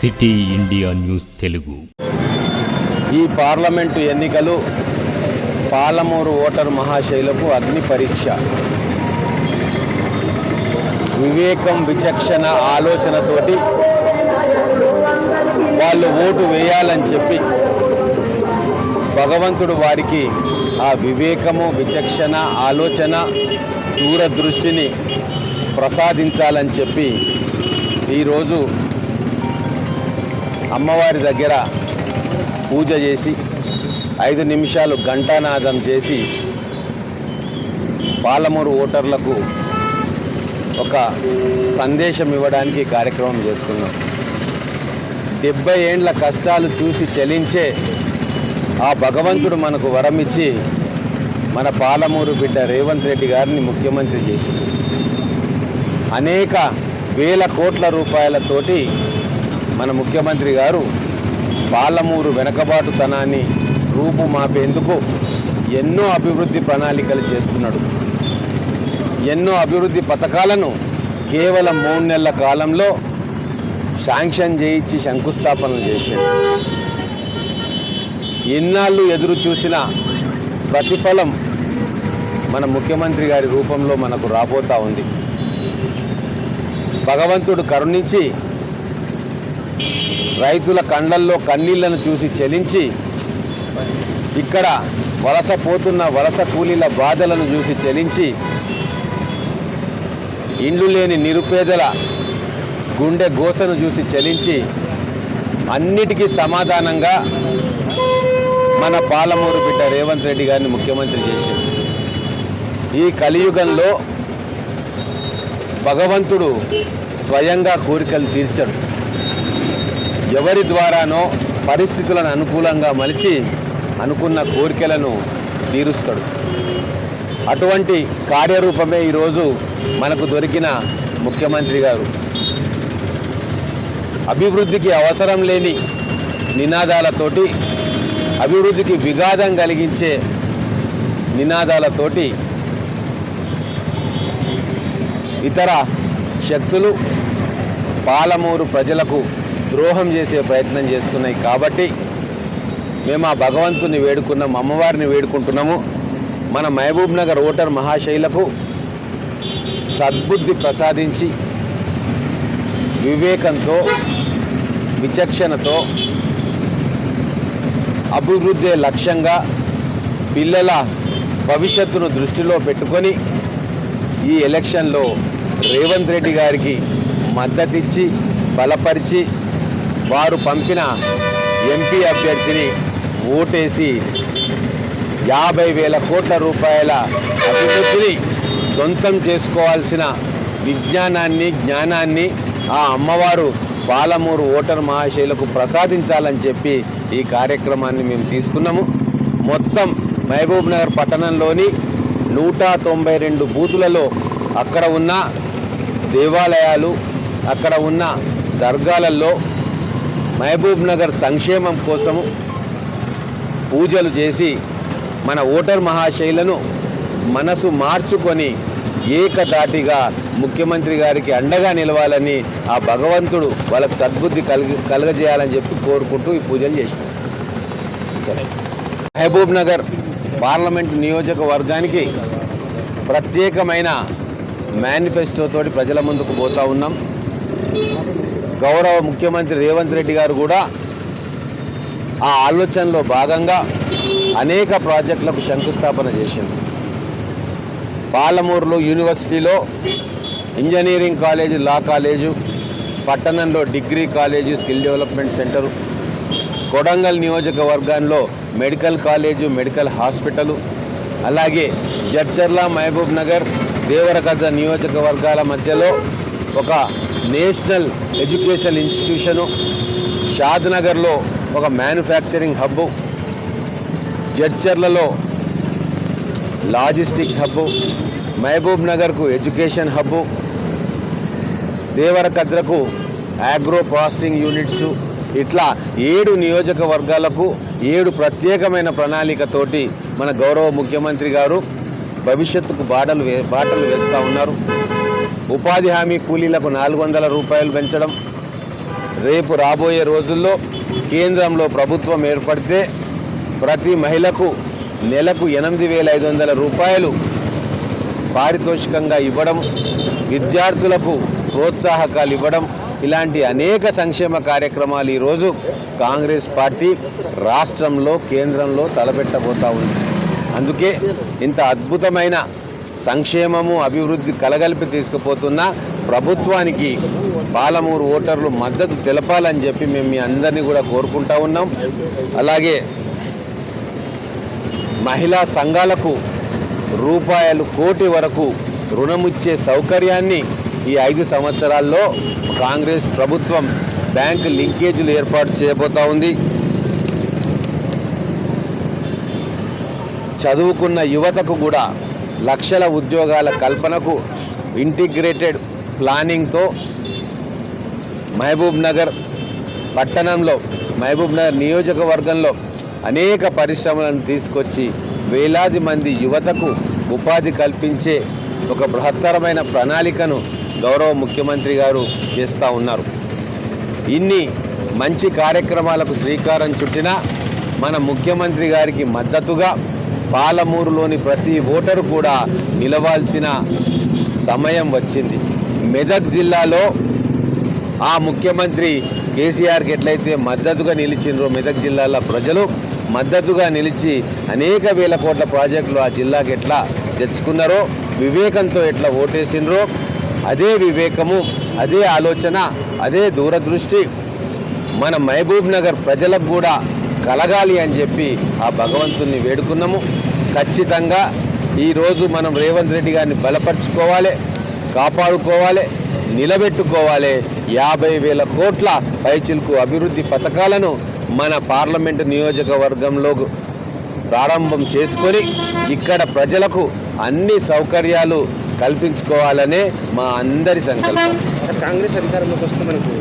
City India news Telugu. ఈ parliament ఎన్నికలు Palamuru voter మహాశైలకు అగ్ని పరీక్ష. వివేకం విచక్షణ ఆలోచనతోటి వాళ్ళు ఓటు వేయాలని చెప్పి భగవంతుడు వారికి ఆ వివేకము విచక్షణ ఆలోచన దూరదృష్టిని ప్రసాదించాలని చెప్పి ఈరోజు అమ్మవారి దగ్గర పూజ చేసి ఐదు నిమిషాలు ఘంటానాదం చేసి పాలమూరు ఓటర్లకు ఒక సందేశం ఇవ్వడానికి కార్యక్రమం చేసుకున్నాం. డెబ్బై ఏండ్ల కష్టాలు చూసి చలించే ఆ భగవంతుడు మనకు వరమిచ్చి మన పాలమూరు బిడ్డ రేవంత్ రెడ్డి గారిని ముఖ్యమంత్రి చేసింది. అనేక వేల కోట్ల రూపాయలతోటి మన ముఖ్యమంత్రి గారు పాలమూరు వెనకబాటుతనాన్ని రూపుమాపేందుకు ఎన్నో అభివృద్ధి ప్రణాళికలు చేస్తున్నాడు. ఎన్నో అభివృద్ధి పథకాలను కేవలం మూడు నెలల కాలంలో శాంక్షన్ చేయించి శంకుస్థాపనలు చేశాడు. ఎన్నాళ్ళు ఎదురు చూసిన ప్రతిఫలం మన ముఖ్యమంత్రి గారి రూపంలో మనకు రాబోతా ఉంది. భగవంతుడు కరుణించి రైతుల కండల్లో కన్నీళ్ళను చూసి చెలించి ఇక్కడ వలస పోతున్న వలస కూలీల బాధలను చూసి చెలించి ఇండ్లు లేని నిరుపేదల గుండె గోసను చూసి చలించి అన్నిటికీ సమాధానంగా మన పాలమూరు బిడ్డ రేవంత్ రెడ్డి గారిని ముఖ్యమంత్రి చేసింది. ఈ కలియుగంలో భగవంతుడు స్వయంగా కోరికలు తీర్చడు. ఎవరి ద్వారానో పరిస్థితులను అనుకూలంగా మలిచి అనుకున్న కోరికలను తీరుస్తాడు. అటువంటి కార్యరూపమే ఈరోజు మనకు దొరికిన ముఖ్యమంత్రి గారు. అభివృద్ధికి అవసరం లేని నినాదాలతోటి అభివృద్ధికి విఘాతం కలిగించే నినాదాలతోటి ఇతర శక్తులు పాలమూరు ప్రజలకు ద్రోహం చేసే ప్రయత్నం చేస్తున్నాయి కాబట్టి మేము ఆ భగవంతుని వేడుకున్నాము అమ్మవారిని వేడుకుంటున్నాము. మన మహబూబ్ నగర్ ఓటర్ మహాశైలకు సద్బుద్ధి ప్రసాదించి వివేకంతో విచక్షణతో అభివృద్ధి లక్ష్యంగా పిల్లల భవిష్యత్తును దృష్టిలో పెట్టుకొని ఈ ఎలక్షన్లో రేవంత్ రెడ్డి గారికి మద్దతిచ్చి బలపరిచి వారు పంపిన ఎంపీ అభ్యర్థిని ఓటేసి యాభై వేల కోట్ల రూపాయల అభివృద్ధిని సొంతం చేసుకోవాల్సిన విజ్ఞానాన్ని జ్ఞానాన్ని ఆ అమ్మవారు పాలమూరు ఓటర్ మహాశైలకు ప్రసాదించాలని చెప్పి ఈ కార్యక్రమాన్ని మేము తీసుకున్నాము. మొత్తం మహబూబ్ నగర్ పట్టణంలోని నూట తొంభై రెండు బూతులలో అక్కడ ఉన్న దేవాలయాలు అక్కడ ఉన్న దర్గాలలో మహబూబ్ నగర్ సంక్షేమం కోసము పూజలు చేసి మన ఓటర్ మహాశైలను మనసు మార్చుకొని ఏకదాటిగా ముఖ్యమంత్రి గారికి అండగా నిలవాలని ఆ భగవంతుడు వాళ్ళకి సద్బుద్ధి కలుగ కలగజేయాలని చెప్పి కోరుకుంటూ ఈ పూజలు చేసినాం మహబూబ్ నగర్ పార్లమెంట్ నియోజకవర్గానికి ప్రత్యేకమైన మేనిఫెస్టోతోటి ప్రజల ముందుకు పోతా ఉన్నాం. గౌరవ ముఖ్యమంత్రి రేవంత్ రెడ్డి గారు కూడా ఆ ఆలోచనలో భాగంగా అనేక ప్రాజెక్టులకు శంకుస్థాపన చేసింది పాలమూరులో యూనివర్సిటీలో ఇంజనీరింగ్ కాలేజీ లా కాలేజు పట్టణంలో degree college skill development centre Kodangal నియోజకవర్గంలో మెడికల్ కాలేజు మెడికల్ హాస్పిటలు అలాగే జడ్చర్ల మహబూబ్ నగర్ దేవరకద్ర నియోజకవర్గాల మధ్యలో ఒక నేషనల్ ఎడ్యుకేషన్ ఇన్స్టిట్యూషను షాద్నగర్లో ఒక మ్యానుఫ్యాక్చరింగ్ హబ్బు జడ్చర్లలో లాజిస్టిక్స్ హబ్బు మహబూబ్ నగర్కు ఎడ్యుకేషన్ హబ్బు దేవరకద్రకు ఆగ్రో ప్రాసెసింగ్ యూనిట్స్ ఇట్లా ఏడు నియోజకవర్గాలకు ఏడు ప్రత్యేకమైన ప్రణాళికతోటి మన గౌరవ ముఖ్యమంత్రి గారు భవిష్యత్తుకు బాటలు వే బాటలు వేస్తూ ఉన్నారు. ఉపాధి హామీ కూలీలకు నాలుగు వందల రూపాయలు పెంచడం రేపు రాబోయే రోజుల్లో కేంద్రంలో ప్రభుత్వం ఏర్పడితే ప్రతి మహిళకు నెలకు ఎనిమిది వేల ఐదు వందల రూపాయలు పారితోషికంగా ఇవ్వడం విద్యార్థులకు ప్రోత్సాహకాలు ఇవ్వడం ఇలాంటి అనేక సంక్షేమ కార్యక్రమాలు ఈరోజు కాంగ్రెస్ పార్టీ రాష్ట్రంలో కేంద్రంలో తలపెట్టబోతా ఉంది. అందుకే ఇంత అద్భుతమైన సంక్షేమము అభివృద్ధి కలగలిపి తీసుకుపోతున్న ప్రభుత్వానికి పాలమూరు ఓటర్లు మద్దతు తెలపాలని చెప్పి మేము మీ అందరినీ కూడా కోరుకుంటా ఉన్నాం. అలాగే మహిళా సంఘాలకు రూపాయలు కోటి వరకు రుణమిచ్చే సౌకర్యాన్ని ఈ ఐదు సంవత్సరాల్లో కాంగ్రెస్ ప్రభుత్వం బ్యాంక్ లింకేజీలు ఏర్పాటు చేయబోతా ఉంది. చదువుకున్న యువతకు కూడా లక్షల ఉద్యోగాల కల్పనకు ఇంటిగ్రేటెడ్ ప్లానింగ్తో మహబూబ్ నగర్ పట్టణంలో మహబూబ్ నగర్ నియోజకవర్గంలో అనేక పరిశ్రమలను తీసుకొచ్చి వేలాది మంది యువతకు ఉపాధి కల్పించే ఒక బృహత్తరమైన ప్రణాళికను గౌరవ ముఖ్యమంత్రి గారు చేస్తూ ఉన్నారు. ఇన్ని మంచి కార్యక్రమాలకు శ్రీకారం చుట్టినా మన ముఖ్యమంత్రి గారికి మద్దతుగా పాలమూరులోని ప్రతి ఓటరు కూడా నిలవాల్సిన సమయం వచ్చింది. మెదక్ జిల్లాలో ఆ ముఖ్యమంత్రి కేసీఆర్కి ఎట్లయితే మద్దతుగా నిలిచిండ్రో మెదక్ జిల్లాల ప్రజలు మద్దతుగా నిలిచి అనేక వేల కోట్ల ప్రాజెక్టులు ఆ జిల్లాకి ఎట్లా తెచ్చుకున్నారో వివేకంతో ఎట్లా ఓటేసిండ్రో అదే వివేకము అదే ఆలోచన అదే దూరదృష్టి మన మహబూబ్ నగర్ ప్రజలకు కూడా కలగాలి అని చెప్పి ఆ భగవంతుణ్ణి వేడుకున్నాము. ఖచ్చితంగా ఈరోజు మనం రేవంత్ రెడ్డి గారిని బలపరుచుకోవాలి కాపాడుకోవాలి నిలబెట్టుకోవాలి. యాభై వేల కోట్ల పైచిల్కు అభివృద్ధి పథకాలను మన పార్లమెంటు నియోజకవర్గంలో ప్రారంభం చేసుకొని ఇక్కడ ప్రజలకు అన్ని సౌకర్యాలు కల్పించుకోవాలనే మా అందరి సంకల్పం. కాంగ్రెస్ అధికారంలోకి వస్తే మనకు